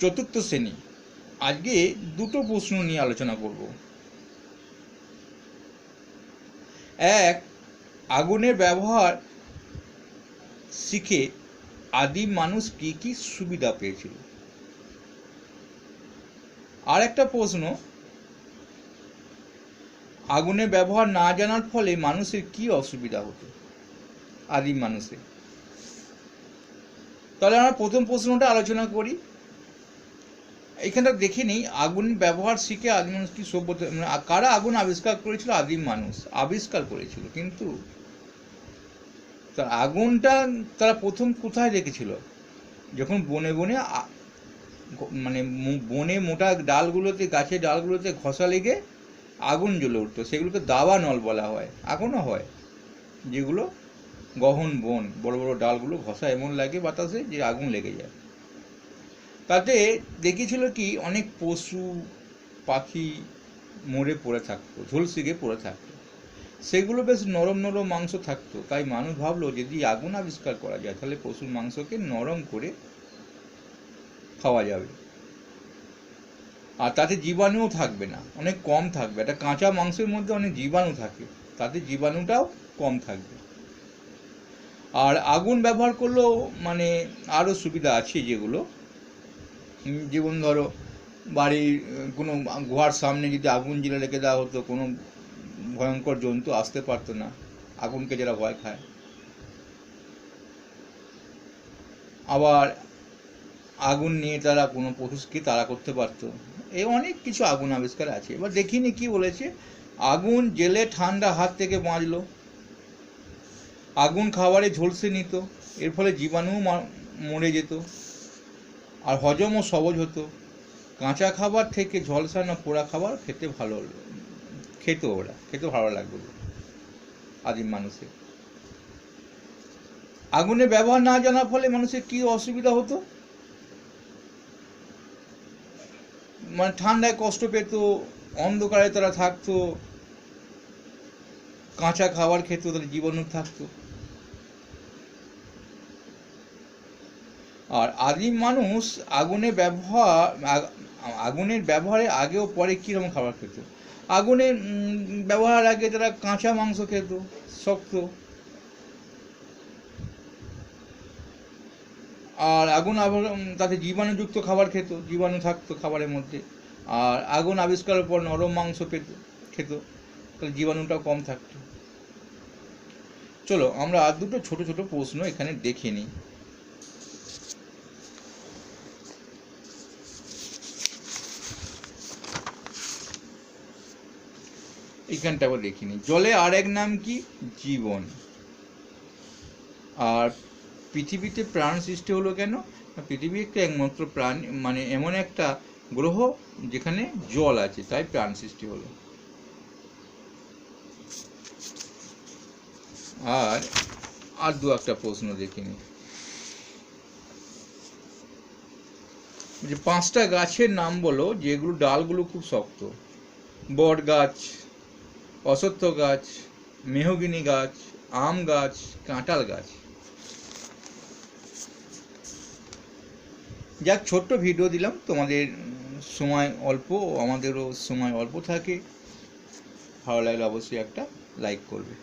চতুর্থ শ্রেণি। আজকে দুটো প্রশ্ন নিয়ে আলোচনা করব। এক, আগুনের ব্যবহার শিখে আদিম মানুষ কি কি সুবিধা পেয়েছিল? আর একটা প্রশ্ন, আগুনের ব্যবহার না জানার ফলে মানুষের কি অসুবিধা হতো? আদিম মানুষের। তাহলে আমরা প্রথম প্রশ্নটা আলোচনা করি। এখানটা দেখে নিই, আগুন ব্যবহার শিখে আদিম মানুষ কি সভ্যতা মানে কারা আগুন আবিষ্কার করেছিল? আদিম মানুষ আবিষ্কার করেছিল, কিন্তু তার আগুনটা তারা প্রথম কোথায় রেখেছিল? যখন বনে বনে মানে বনে মোটা ডালগুলোতে, গাছের ডালগুলোতে ঘষা লেগে আগুন জ্বলে উঠতো। সেগুলোকে দাবা নল বলা হয়, এখনও হয়। যেগুলো গহন বন, বড় বড় ডালগুলো ঘষা এমন লাগে বাতাসে যে আগুন লেগে যায়। তাতে দেখেছিল কি, অনেক পশু, পাখি মরে পড়ে থাকতো, ঝলসিগে পড়ে থাকতো। সেগুলো বেশ নরম নরম মাংস থাকতো। তাই মানুষ ভাবলো, যদি আগুন আবিষ্কার করা যায়, তাহলে পশুর মাংসকে নরম করে খাওয়া যাবে। আর তাতে জীবাণুও থাকবে না, অনেক কম থাকবে। একটা কাঁচা মাংসের মধ্যে অনেক জীবাণু থাকে, তাতে জীবাণুটাও কম থাকবে। আর আগুন ব্যবহার করলেও মানে আরও সুবিধা আছে যেগুলো। যেমন ধরো, বাড়ির কোনো গুহার সামনে যদি আগুন জ্বেলে রেখে দেওয়া হতো, কোনো ভয়ঙ্কর জন্তু আসতে পারতো না, আগুনকে যারা ভয় খায়। আবার আগুন নিয়ে তারা কোনো পশুকে তাড়া করতে পারতো। এই অনেক কিছু আগুন আবিষ্কার আছে। এবার দেখিনি কি বলেছে, আগুন জেলে ঠান্ডা হাত থেকে বাঁচলো। আগুন খাবারে ঝলসে নিত, এর ফলে জীবাণুও মা- মরে যেত। আর হজমও সহজ হতো। কাঁচা খাবার থেকে ঝলসানো পোড়া খাবার খেতে ভালো খেত ওরা, খেতে ভালো লাগতো। আদিম মানুষের। আগুনের ব্যবহার না জানার ফলে মানুষের কি অসুবিধা হতো? মানে ঠান্ডায় কষ্ট পেত, অন্ধকারে তারা থাকতো, কাঁচা খাবার খেত, তাদের জীবাণু থাকতো। আর আদিম মানুষ আগুনের ব্যবহার আগুনের ব্যবহারের আগে ও পরে কীরকম খাবার খেত? আগুনের ব্যবহার আগে তারা কাঁচা মাংস খেত, শক্ত। আর আগুন আবার তাতে জীবাণুযুক্ত খাবার খেত, জীবাণু থাকতো খাবারের মধ্যে। আর আগুন আবিষ্কারের পর নরম মাংস পেত, খেত, তাহলে জীবাণুটাও কম থাকতো। চলো আমরা আর দুটো ছোট ছোট প্রশ্ন এখানে দেখে নিই। এইখানটা আবার দেখিনি। জলে আর এক নাম কি? জীবন। আর পৃথিবীতে প্রাণ সৃষ্টি হলো কেন? পৃথিবী একটা একমাত্র প্রাণ মানে এমন একটা গ্রহ যেখানে জল আছে, তাই প্রাণ সৃষ্টি হলো। আর আর দু একটা প্রশ্ন দেখিনি। যে পাঁচটা গাছের নাম বলো, যেগুলো ডালগুলো খুব শক্ত। বট গাছ অশ্বত্থ গাছ, মেহগিনি গাছ, আম গাছ, কাঁঠাল গাছ। যাক, ছোট্ট ভিডিও দিলাম। তোমাদের সময় অল্প, আমাদেরও সময় অল্প থাকে। ভালো লাগলে অবশ্যই একটা লাইক করবে।